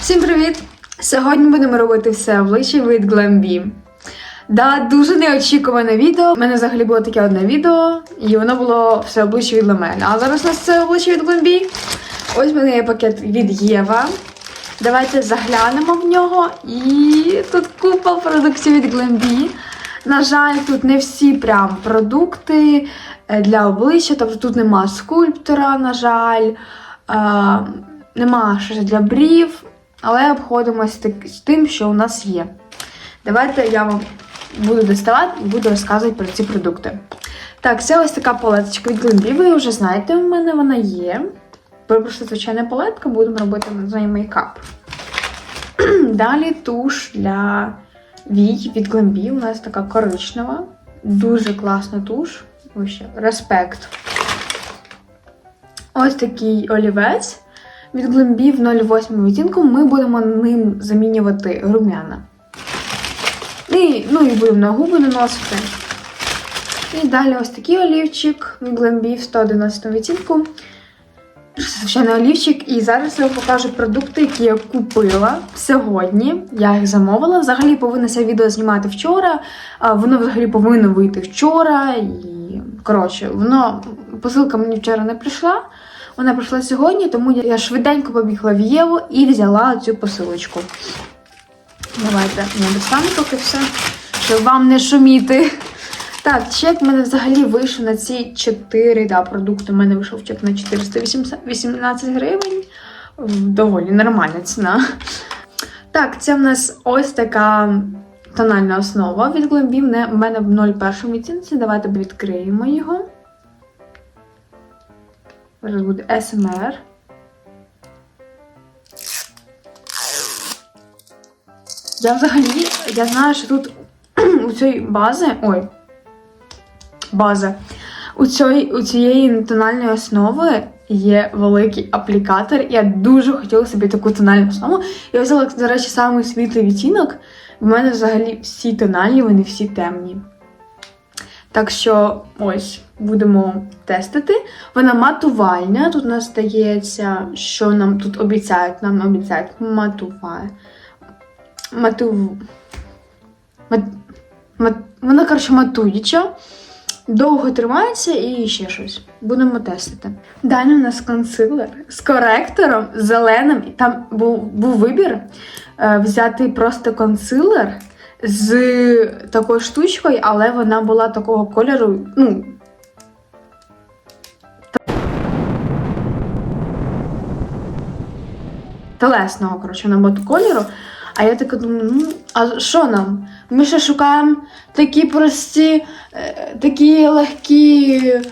Всім привіт! Сьогодні будемо робити все обличчя від Glambi. Да, дуже неочікуване відео. У мене взагалі було таке одне відео, і воно було все обличчя від Ламель. А зараз у нас це обличчя від Glambi. Ось в мене є пакет від Єва. Давайте заглянемо в нього. І тут купа продуктів від Glambi. На жаль, тут не всі прям продукти для обличчя, тобто тут нема скульптора, на жаль, е, нема щось для брів, але обходимось так- з тим, що у нас є. Давайте я вам буду доставати і буду розказувати про ці продукти. Так, це ось така палеточка від Glambi, ви вже знаєте, у мене вона є. Просто звичайна палетка, будемо робити з нею мейкап. Далі туш для вій від Glambi. У нас така коричнева. Дуже класна туш. Вообще, респект. Ось такий олівець від глимбів 08 відтінку. Ми будемо ним замінювати рум'яна. І, ну і будемо на губи наносити. І далі ось такий олівчик від глимбів в 111 відтінку. Звичайний олівчик, і зараз я вам покажу продукти, які я купила сьогодні. Я їх замовила. Взагалі повинна це відео знімати вчора. Воно взагалі повинно вийти вчора. І коротше, воно посилка мені вчора не прийшла. Вона прийшла сьогодні, тому я швиденько побігла в Єву і взяла цю посилочку. Давайте я достану поки все, щоб вам не шуміти. Так, чек в мене взагалі вийшов на ці 4 да, продукти. У мене вийшов чек на 418 гривень. Доволі нормальна ціна. Так, це в нас ось така тональна основа від Glambi. У мене в 01 відтінці. Давайте відкриємо його. Зараз буде SMR. Я взагалі, я знаю, що тут у цієї бази. Ой, база. У, цієї, у цієї тональної основи є великий аплікатор. Я дуже хотіла собі таку тональну основу. Я взяла, до речі, самий світлий відтінок. В мене взагалі всі тональні, вони всі темні. Так що ось будемо тестити. Вона матувальня. Тут у нас стається, що нам тут обіцяють. Нам обіцяють матуває. Мату... Мат... Мат... Вона, коротше, матуюча. Довго тримається і ще щось. Будемо тестити. Далі у нас консилер з коректором зеленим. Там був, був вибір е, взяти просто консилер з такою штучкою, але вона була такого кольору. Ну, телесного, коротше, вона була кольору. А я така думаю, ну, а що нам? Ми ще шукаємо такі прості, такі легкі е,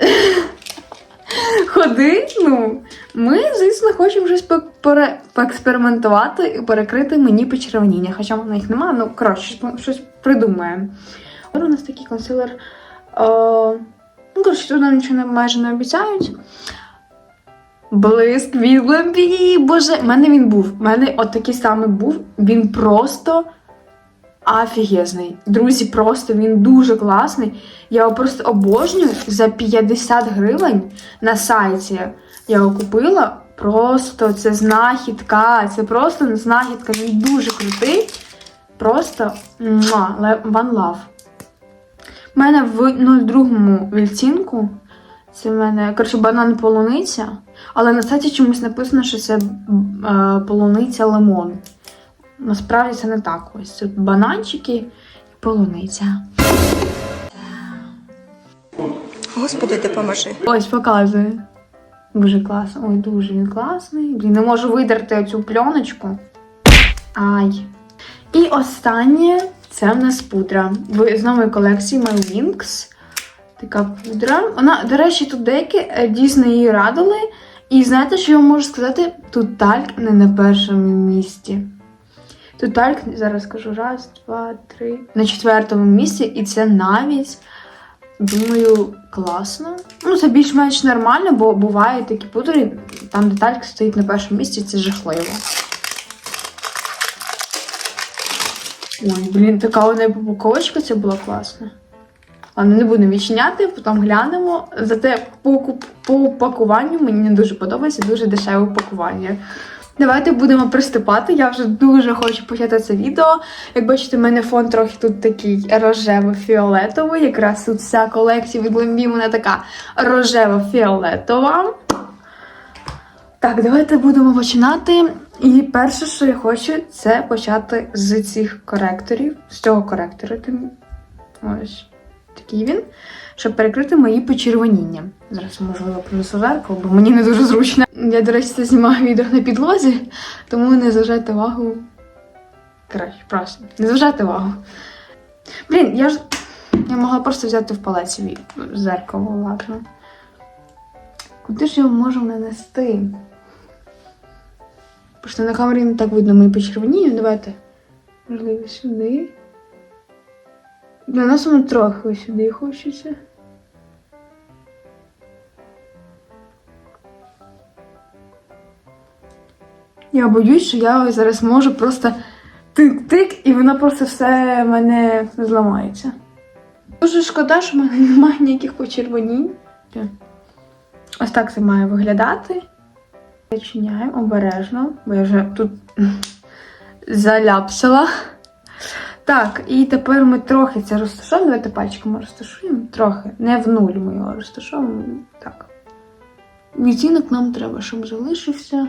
ходи. Ну, ми, звісно, хочемо щось пере- поекспериментувати і перекрити мені почервоніння. Хоча в них немає, ну, коротше, щось- придумаємо. У нас такий консилер. О, ну, коротше, тут нам нічого майже не обіцяють. Блиск від! Боже, в мене він був. В мене от такий самий був. Він просто офігезний. Друзі, просто він дуже класний. Я його просто обожнюю за 50 гривень на сайті. Я його купила. Просто це знахідка. Це просто знахідка. Він дуже крутий. Просто one love. У мене в 02 відтінку. Це в мене, коротше, банан полуниця. Але на сайті чомусь написано, що це е, полуниця лимон. Насправді це не так. Ось тут бананчики і полуниця. Господи, допоможи. Ось показую. Дуже класно. Ой, дуже він класний. Блін, не можу видерти цю пленочку. Ай. І останнє це в нас пудра. З нової колекції My Wings. Така пудра. Вона, до речі, тут деякі е, дійсно її радили. І знаєте, що я вам можу сказати? Тут тальк не на першому місці. Тут зараз скажу, раз, два, три. На четвертому місці, і це навіть, думаю, класно. Ну, це більш-менш нормально, бо бувають такі пудри, там де тальк стоїть на першому місці, це жахливо. Ой, блін, така вона упаковочка, це була класна. Ладно, не будемо відчиняти, потім глянемо. Зате по, по пакуванню мені не дуже подобається, дуже дешеве пакування. Давайте будемо приступати. Я вже дуже хочу почати це відео. Як бачите, в мене фон трохи тут такий рожево-фіолетовий. Якраз тут вся колекція від Glambi вона така рожево-фіолетова. Так, давайте будемо починати. І перше, що я хочу, це почати з цих коректорів, з цього коректора. Ось такий він, щоб перекрити мої почервоніння. Зараз, можливо, принесу зеркало, бо мені не дуже зручно. Я, до речі, це знімаю відео на підлозі, тому не зважайте увагу. Коротше, просто не зважайте увагу. Блін, я ж. Я могла просто взяти в палеці ві- зеркало, ладно. Куди ж його можу нанести? Просто на камері не так видно мої почервоніння. Давайте. Можливо, сюди. Для нас воно трохи сюди хочеться. Я боюсь, що я зараз можу просто тик-тик, і воно просто все мене зламається. Дуже шкода, що в мене немає ніяких почервонінь. Ось так це має виглядати. Зачиняємо обережно, бо я вже тут заляпсила. Так, і тепер ми трохи це розташуємо. Давайте пальчиком розташуємо. Трохи. Не в нуль ми його розташуємо. Так. Відтінок нам треба, щоб залишився.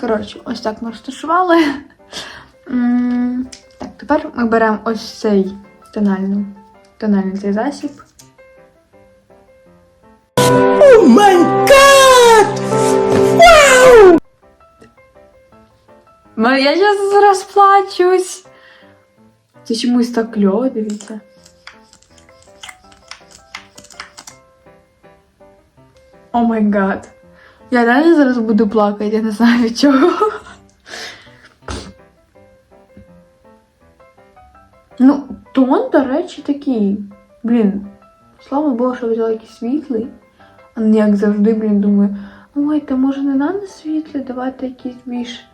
Коротше, ось так ми розташували. Так, тепер ми беремо ось цей тональний, тональний цей засіб. Oh my god! Ма- Я зараз розплачусь. Це чомусь так кльово, дивіться. О май гад. Я реально зараз буду плакати, я не знаю від чого. Ну, тон, до речі, такий. Блін, слава Богу, що взяла якийсь світлий. А не як завжди, блін, думаю, ой, та може не надо світлий, давайте якийсь більш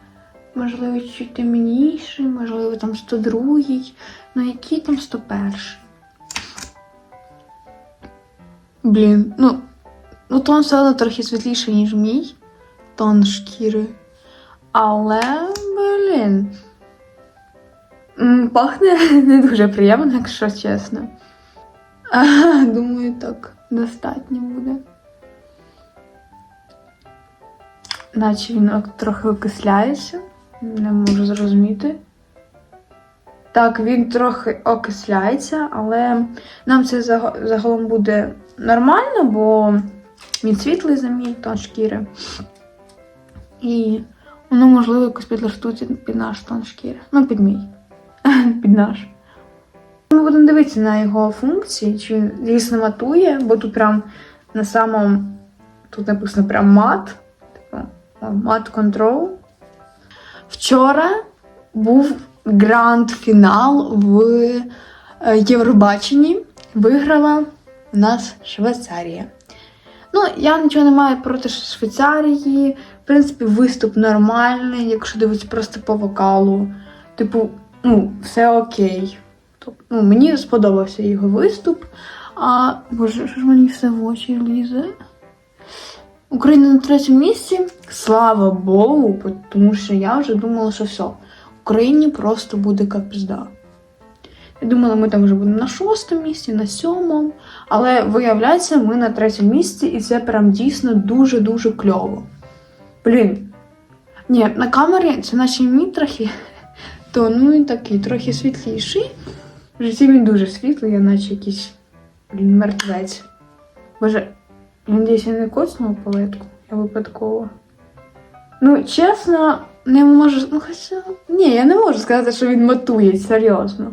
Можливо, чуть темніший, можливо, там 102, ну який там 101. Блін, ну, ну тон все одно трохи світліший, ніж мій тон шкіри. Але, блін. Пахне не дуже приємно, якщо чесно. А, думаю, так достатньо буде. Наче він трохи окисляється. Не можу зрозуміти. Так, він трохи окисляється, але нам це загалом буде нормально, бо він світлий за мій тон шкіри. І воно, можливо, якось підлаштується під наш тон шкіри. Ну, під мій. під наш. Ми будемо дивитися на його функції, чи він дійсно матує, бо тут прям на самому тут написано прям мат. Типу, мат контрол. Вчора був гранд-фінал в е, Євробаченні. Виграла у нас Швейцарія. Ну, я нічого не маю проти Швейцарії. В принципі, виступ нормальний, якщо дивитися просто по вокалу. Типу, ну, все окей. Тобто, ну, мені сподобався його виступ. А боже, що ж мені все в очі лізе? Україна на третьому місці. Слава Богу, тому що я вже думала, що все. Україні просто буде капізда. Я думала, ми там вже будемо на шостому місці, на сьомому. Але виявляється, ми на третьому місці, і це прям дійсно дуже-дуже кльово. Блін. Ні, на камері це наче мій трохи. То ну і такий, трохи світліший. В житті він дуже світлий, я наче якийсь блін, мертвець. Боже, я надіюсь, я не коцнула палетку. Я випадково. Ну, чесно, не можу. Ну, хоча. Ні, я не можу сказати, що він матує, серйозно.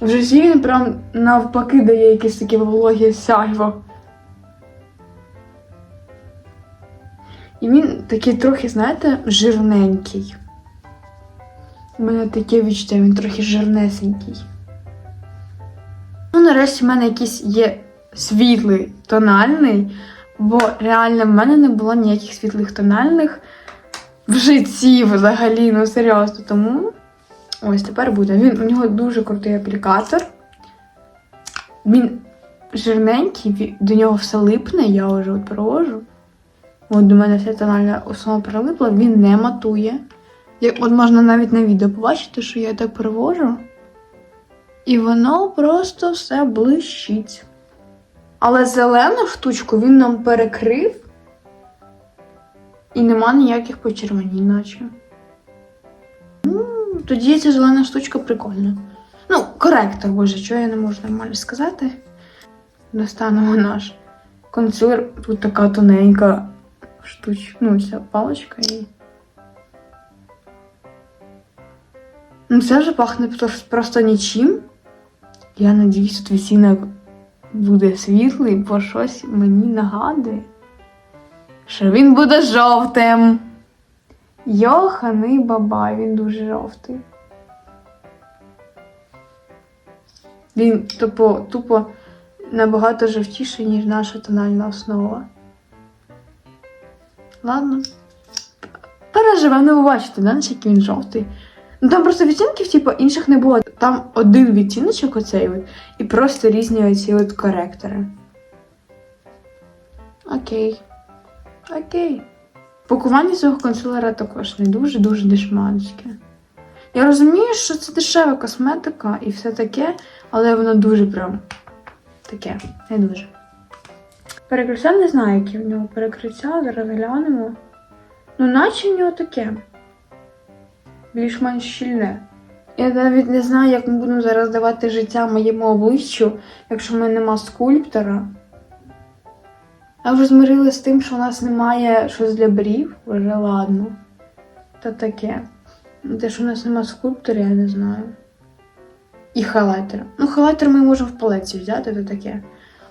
В житті він прям навпаки дає якесь таке вологе сяйво. І він такий трохи, знаєте, жирненький. У мене таке відчуття, він трохи жирнесенький. Ну, нарешті в мене якийсь є світлий тональний, бо реально в мене не було ніяких світлих тональних в житті взагалі, ну серйозно. Тому Ось тепер буде. Він, у нього дуже крутий аплікатор. Він жирненький, до нього все липне, я вже от провожу. От до мене вся тональна основа прилипла, він не матує. Як, от можна навіть на відео побачити, що я так провожу. І воно просто все блищить. Але зелену штучку він нам перекрив. І нема ніяких почервонінь, наче. Тоді ця зелена штучка прикольна. Ну, коректор, боже, чого я не можу нормально сказати. Достанемо наш консилер. Тут така тоненька штучка, ну, ця паличка і. Ну, це вже пахне просто нічим. Я надіюсь, тут відтінок буде світлий, бо щось мені нагадує, що він буде жовтим. Йоханий бабай, він дуже жовтий. Він тупо, тупо набагато жовтіший, ніж наша тональна основа. Ладно. Переживемо, ну ви бачите, наскільки він жовтий. Ну там просто відтінків, типу, інших не було. Там один відтіночок оцей от, і просто різні оці от коректори. Окей. Окей. Пакування цього консилера також не дуже-дуже дешманське. Я розумію, що це дешева косметика і все таке, але воно дуже прям таке, не дуже. Перекриття не знаю, які в нього перекриття, зараз глянемо. Ну, наче в нього таке. Більш-менш щільне. Я навіть не знаю, як ми будемо зараз давати життя моєму обличчю, якщо в мене нема скульптора. Я вже змирилася з тим, що у нас немає щось для брів, вже ладно. Та таке. Те, що у нас немає скульптора, я не знаю. І хайлайтера. Ну, хайлайтер ми можемо в палеці взяти, то таке.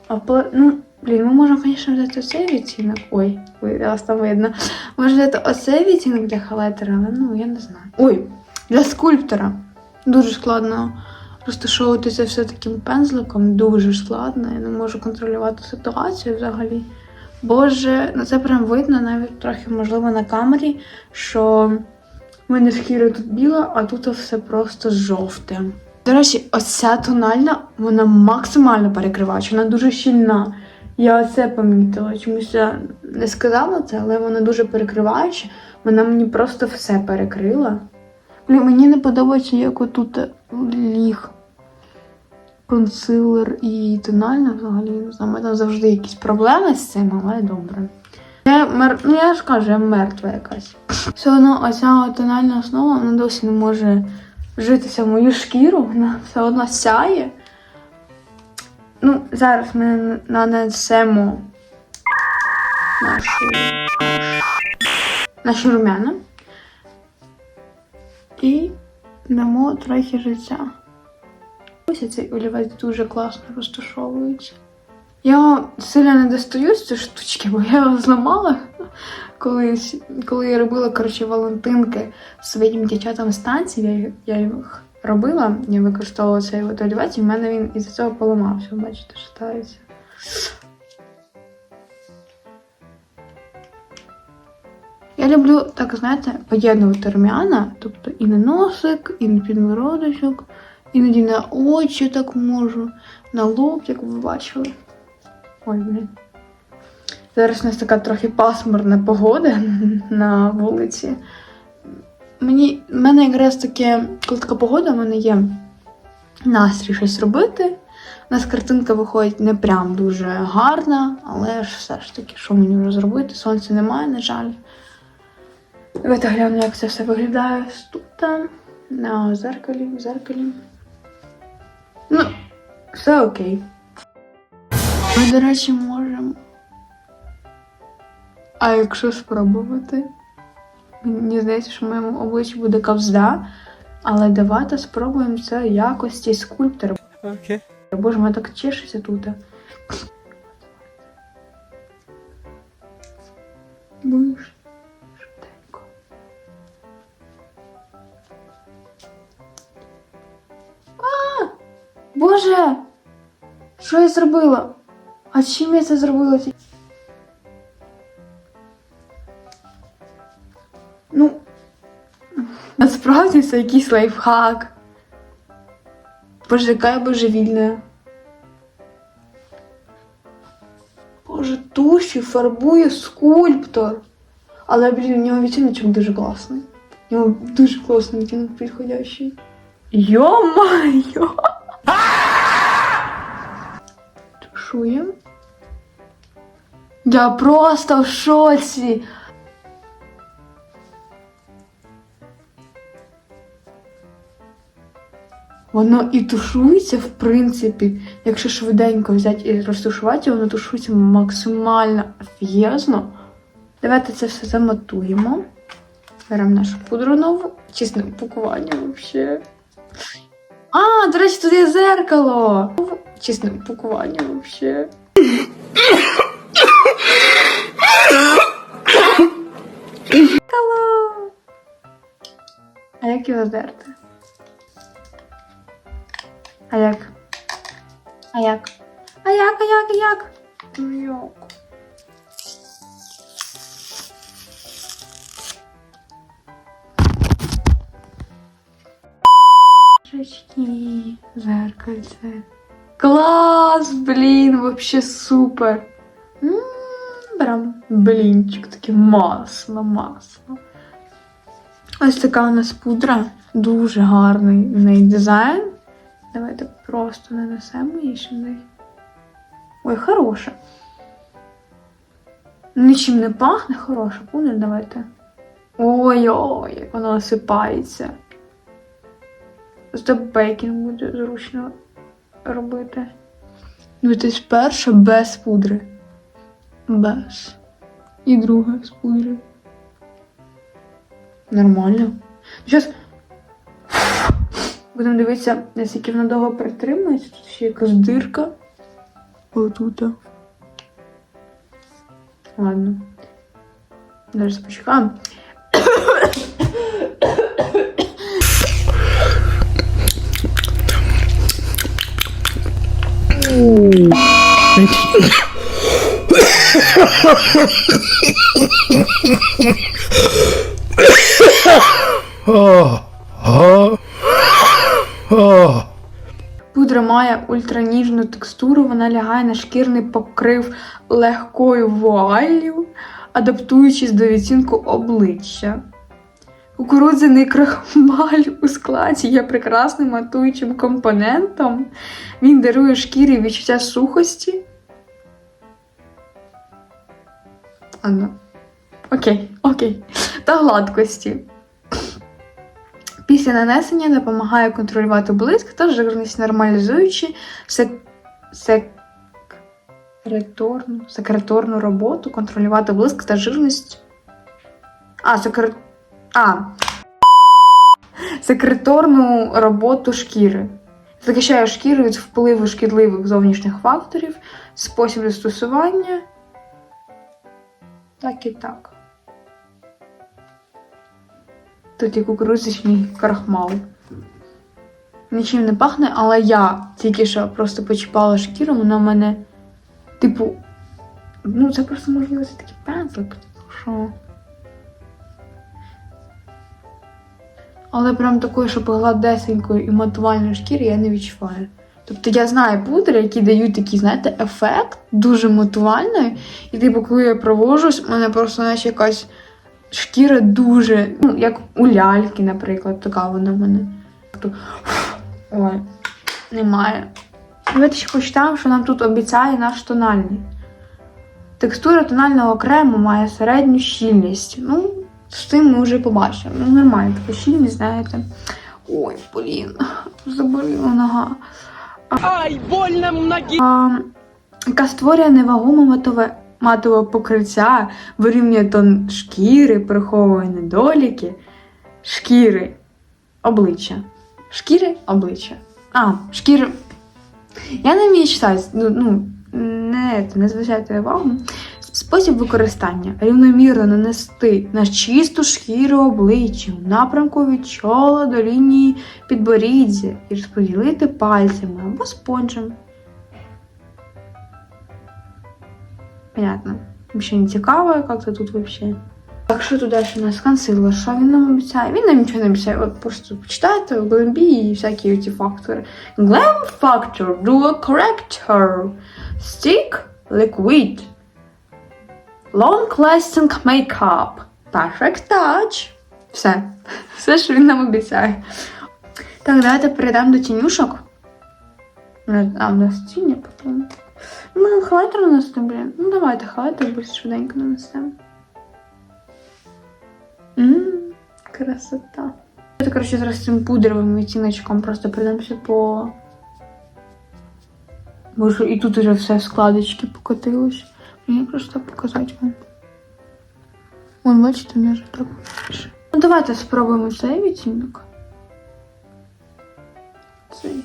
А в пале... Ну, блін, ми можемо, звісно, взяти оцей відтінок. Ой, вас там видно. Можна взяти оцей відтінок для хайлайтера, але ну, я не знаю. Ой, для скульптора. Дуже складно розташовувати це все таким пензликом. Дуже складно. Я не можу контролювати ситуацію взагалі. Боже, ну це прям видно навіть трохи, можливо, на камері, що в мене шкіра тут біла, а тут все просто жовте. До речі, ось ця тональна, вона максимально перекриваюча, вона дуже щільна. Я оце помітила. Чомусь я не сказала це, але вона дуже перекриваюча. Вона мені просто все перекрила. Блін, мені не подобається, як отут ліг консилер і тональна взагалі. Не знаю, у мене завжди якісь проблеми з цим, але добре. Я мер... Ну я ж кажу, я мертва якась. Все одно оця тональна основа вона досі не може вжитися в мою шкіру, вона все одно сяє. Ну, зараз ми нанесемо нашу, наші румяна і дамо трохи життя. Ось цей олівець дуже класно розташовується. Я сильно не достаю з цієї штучки, бо я його зламала колись, коли я робила коротше, валентинки своїм дівчатам з танців. Я, я їх робила, я використовувала цей олівець, і в мене він із-за цього поламався. Бачите, шатається. Я люблю, так знаєте, поєднувати рум'яна, тобто і на носик, і на підбородочок, іноді на очі так можу, на лоб, як ви бачили. Ой, блін. Зараз у нас така трохи пасмурна погода на вулиці. Мені, в мене якраз таке, коли така погода, в мене є настрій щось робити. У нас картинка виходить не прям дуже гарна, але ж все ж таки, що мені вже зробити? Сонця немає, на жаль. Давайте глянемо, як це все виглядає тут, на зеркалі, в зеркалі. Ну, все окей. Ми, до речі, можемо. А якщо спробувати? Мені здається, що в моєму обличчі буде кавзда, але давайте спробуємо це якості скульптора. Okay. Боже, мене так чешеться тут. Будеш Боже! Що я зробила? А чим я це зробила? Ну. Насправді це якийсь лайфхак. Боже, яка я божевільна. Боже, туші фарбує скульптор. Але, блін, у нього відтіночок дуже класний. У нього дуже класний відтінок підходящий. Йо-майо! Тушуємо. Я просто в шоці. Воно і тушується, в принципі, якщо швиденько взяти і розтушувати, воно тушується максимально офігезно. Давайте це все замотуємо. Беремо нашу пудру нову. Чесне упакування взагалі. А, до речі, тут є зеркало. Чесне упакування взагалі. Зеркало. А як його здерти? А як? А як? А як, а як, а як? Ну як? Зеркальце. Клас, блін, вообще супер. М, Прям блінчик, таке масло, масло. Ось така у нас пудра. Дуже гарний в неї дизайн. Давайте просто нанесемо її сюди. Ой, хороша. Нічим не пахне, хороша пудра, давайте. Ой-ой, як вона осипається. Зато бейкінг буде зручно робити. Ну, це ж перша без пудри. Без. І друга з пудри. Нормально. Зараз будемо дивитися, наскільки вона довго притримується. Тут ще якась дирка. Отут. Ладно. Зараз почекаємо. Пудра має ультраніжну текстуру, вона лягає на шкірний покрив легкою вуаллю, адаптуючись до відцінку обличчя. Кукурудзяний крахмаль у складі є прекрасним матуючим компонентом. Він дарує шкірі відчуття сухості. Ладно. Окей, окей. Та гладкості. Після нанесення допомагає контролювати блиск та жирність, нормалізуючи сек... секреторну, секреторну роботу, контролювати блиск та жирність. А, секрет... А. Секреторну роботу шкіри. Захищає шкіру від впливу шкідливих зовнішніх факторів, спосіб застосування. Так і так. Тут і кукурудзячний крахмал. Нічим не пахне, але я тільки що просто почіпала шкіру, вона в мене, типу, ну це просто можливо це такий пензлик, що. Але прям такої, щоб гладесенької і матувальної шкіри я не відчуваю. Тобто я знаю пудри, які дають такий, знаєте, ефект дуже матувальний. І типу, коли я провожусь, у мене просто наче якась шкіра дуже, ну, як у ляльки, наприклад, така вона в мене. Тобто, Ой, немає. Давайте ще почитаємо, що нам тут обіцяє наш тональний. Текстура тонального крему має середню щільність. Ну, з цим ми вже побачимо. Ну, нормально, така щільність, знаєте. Ой, блін, заболіла нога. Ай, больно ноги! Яка створює невагоме матове, матове покриття, вирівнює тон шкіри, приховує недоліки, шкіри, обличчя. Шкіри, обличчя. А, шкіри. Я не вмію читати, ну, ну не, не зважайте увагу. Спосіб використання рівномірно нанести на чисту шкіру обличчя в напрямку від чола до лінії підборіддя і розподілити пальцями або спонжем. Понятно. Вообще не цікаво, як це тут вообще. Так, що тут далі у нас консилер? Що він нам обіцяє? Він нам нічого не обіцяє. От просто почитайте Glambi і всякі ці фактори. Glam Factor Duo Corrector Stick Liquid Long Lasting Makeup Perfect Touch. Все. Все, що він нам обіцяє. Так, давайте перейдемо до тінюшок. А, у нас тіні потім. Ну, Ми хайлайтер нанесемо, блін. Ну, давайте хайлайтер більш швиденько нанесемо. Ммм, красота. Я, коротше, зараз цим пудровим відтіночком просто пройдемося по. Боже, і тут уже все складочки покотилось. Мені просто показати вам. Вон, бачите, не вже так більше. Ну, давайте спробуємо цей відтінок. Цей.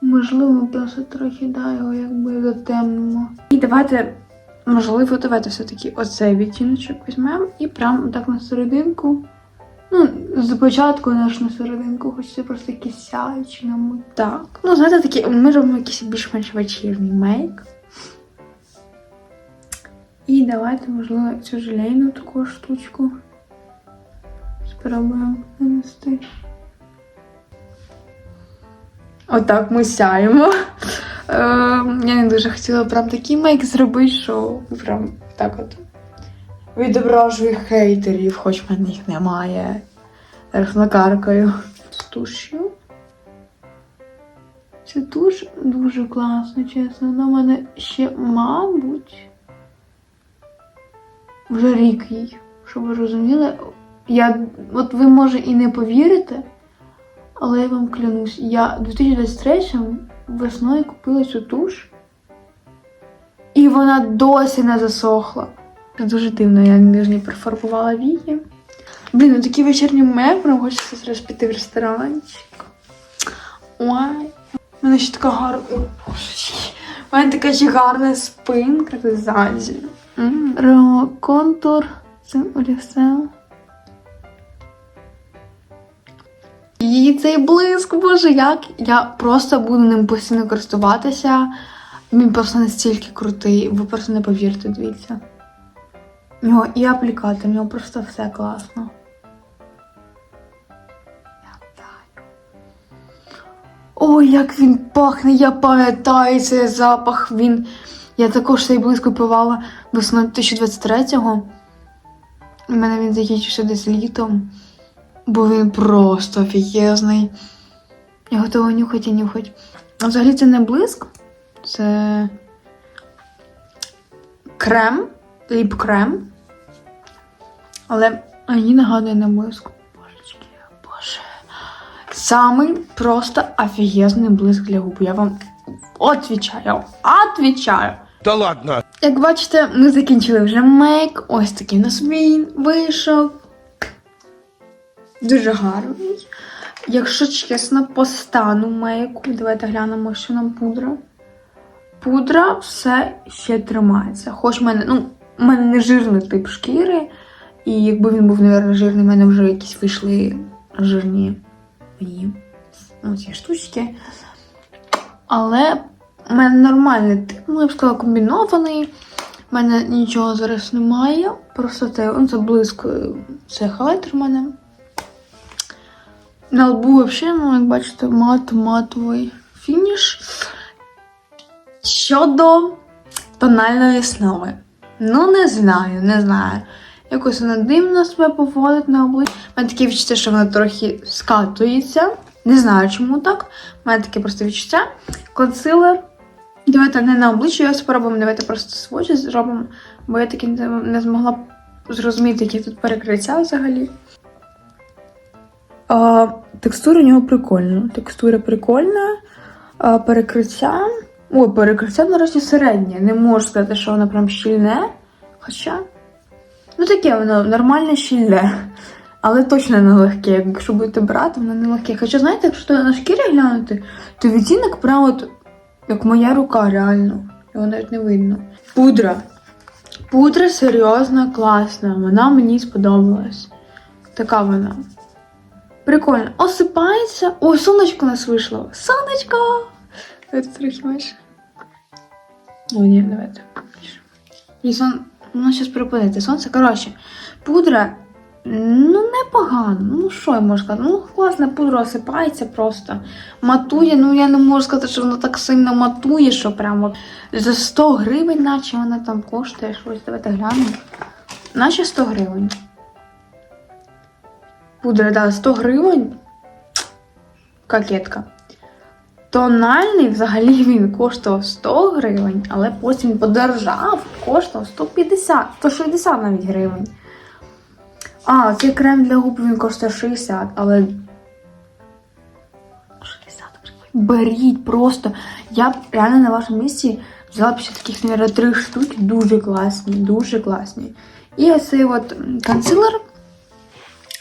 Можливо, просто трохи да, його якби затемнимо. І давайте, можливо, давайте все-таки оцей відтіночок візьмемо і прямо так на серединку. Ну, спочатку наш на серединку, хоч це просто якийсь сяючий, мабуть. Так. Ну, знаєте, такі, ми робимо якийсь більш-менш вечірній мейк. І давайте, можливо, цю желейну таку штучку спробуємо нанести. Отак ми сяємо. Е, я не дуже хотіла прям такий мейк зробити, що прям так от відображую хейтерів, хоч в мене їх немає. Зараз накаркаю з тушю. Ця туш дуже класна, чесно. Вона в мене ще, мабуть, вже рік їй, щоб ви розуміли. Я, от ви може і не повірите, але я вам клянусь, я 2023 весною купила цю туш, і вона досі не засохла. Це дуже дивно, я не профарбувала вії. Блін, ну такі вечірні прям хочеться зараз піти в ресторанчик. Ой. У мене ще така гарна. У мене така ще гарна спинка ззаді. Контур цим олівцем. І цей блиск, боже, як я просто буду ним постійно користуватися. Він просто настільки крутий, ви просто не повірте, дивіться. У нього і аплікатор, у нього просто все класно. Ой, як він пахне, я пам'ятаю цей запах. Він. Я також цей блиск купувала весною 2023-го. У мене він закінчився десь літом. Бо він просто офігезний. Я готова нюхати і нюхати. А взагалі це не блиск, це крем, ліп-крем. Але мені нагадує на блиск. Божечки, боже. Самий просто офігезний блиск для губ. Я вам отвічаю. Отвічаю. Да ладно. Як бачите, ми закінчили вже мейк. Ось такий у нас він вийшов. Дуже гарний. Якщо чесно, по стану мейку, давайте глянемо, що нам пудра. Пудра все ще тримається. Хоч в мене, ну, в мене не жирний тип шкіри. І якби він був, мабуть, жирний, в мене вже якісь вийшли жирні мої ну, ці штучки. Але в мене нормальний тип, ну, я б сказала, комбінований. У мене нічого зараз немає. Просто це, ну, це блиск, це хайлайтер в мене. На лбу взагалі, ну, як бачите, мат-матовий фініш. Щодо тональної основи. Ну, не знаю, не знаю. Якось вона дивно себе поводить на обличчі. У мене таке відчуття, що вона трохи скатується. Не знаю, чому так. У мене таке просто відчуття. Консилер. Давайте не на обличчя його спробуємо, давайте просто свочі зробимо, бо я таки не, змогла зрозуміти, які тут перекриття взагалі. А, текстура у нього прикольна. Текстура прикольна. А, перекриття. Ой, перекриття, наразі середнє. Не можу сказати, що воно прям щільне. Хоча. Ну таке воно нормальне щільне. Але точно не легке. Якщо будете брати, воно не легке. Хоча, знаєте, якщо на шкірі глянути, то відтінок прям от як моя рука, реально. Його навіть не видно. Пудра. Пудра серйозна, класна. Вона мені сподобалась. Така вона. Прикольно. Осипається. О, сонечко у нас вийшло. Сонечко! Давайте трохи менше. О, ні, давайте. І сон... воно зараз припинити сонце. Коротше, пудра. Ну, непогано. Ну, що я можу сказати? Ну, класна пудра осипається просто. Матує, ну я не можу сказати, що вона так сильно матує, що прямо за 100 гривень, наче вона там коштує щось. Давайте глянемо. Наче 100 гривень. Пудра, да, 100 гривень. Кокетка. Тональний взагалі він коштував 100 гривень, але потім подорожав, коштував 150, 160 навіть гривень. А, цей крем для губ він коштує 60, але. 60 гривень. Беріть просто. Я б реально на вашому місці взяла б ще таких, мабуть, три штуки. Дуже класні, дуже класні. І оцей от консилер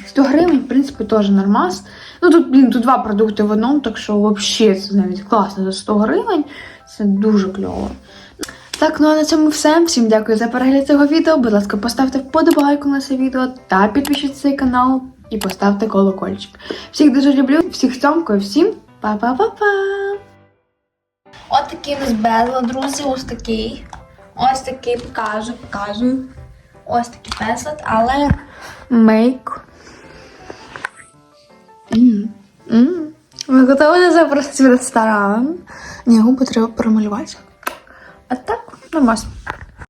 100 гривень, в принципі, теж нормас. Ну тут, блін, тут два продукти в одному, так що взагалі це навіть класно за 100 гривень. Це дуже кльово. Так, ну а на цьому все. Всім дякую за перегляд цього відео. Будь ласка, поставте вподобайку на це відео та підпишіться цей канал і поставте колокольчик. Всіх дуже люблю, всіх цьомкою, всім па-па-па-па! От такий у нас безло, друзі, ось такий. Ось такий покажу, покажу. Ось такий безлад, але мейк. М, м. Ми готові запросити в ресторан. Ні, губи треба промалювати. А так, нормас.